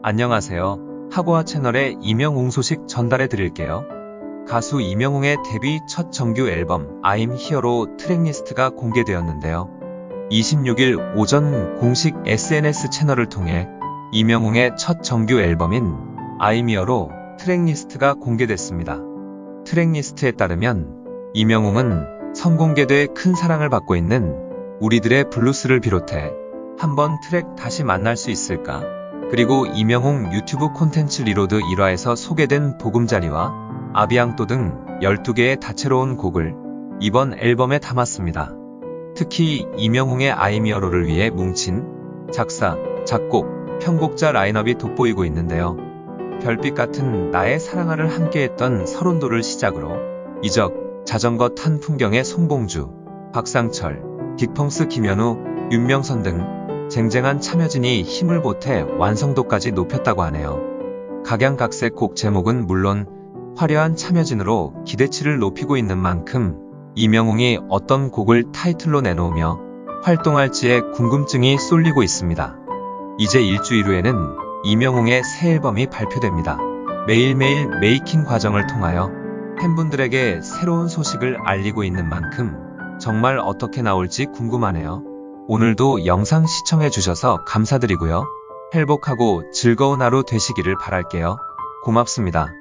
안녕하세요. 하고아 채널의 이명웅 소식 전달해 드릴게요. 가수 이명웅의 데뷔 첫 정규 앨범 I'm Here로 트랙리스트가 공개되었는데요. 26일 오전 공식 SNS 채널을 통해 이명웅의 첫 정규 앨범인 I'm Here로 트랙리스트가 공개됐습니다. 트랙리스트에 따르면 이명웅은 선공개돼 큰 사랑을 받고 있는 우리들의 블루스를 비롯해 한번 트랙 다시 만날 수 있을까? 그리고 이명웅 유튜브 콘텐츠 리로드 1화에서 소개된 보금자리와 아비앙또 등 12개의 다채로운 곡을 이번 앨범에 담았습니다. 특히 이명웅의 아이미어로를 위해 뭉친 작사, 작곡, 편곡자 라인업이 돋보이고 있는데요. 별빛 같은 나의 사랑아를 함께했던 서른도를 시작으로 이적, 자전거 탄 풍경의 송봉주, 박상철, 빅펑스 김현우, 윤명선 등 쟁쟁한 참여진이 힘을 보태 완성도까지 높였다고 하네요. 각양각색 곡 제목은 물론 화려한 참여진으로 기대치를 높이고 있는 만큼 이명웅이 어떤 곡을 타이틀로 내놓으며 활동할지에 궁금증이 쏠리고 있습니다. 이제 일주일 후에는 이명웅의 새 앨범이 발표됩니다. 매일매일 메이킹 과정을 통하여 팬분들에게 새로운 소식을 알리고 있는 만큼 정말 어떻게 나올지 궁금하네요. 오늘도 영상 시청해주셔서 감사드리고요. 행복하고 즐거운 하루 되시기를 바랄게요. 고맙습니다.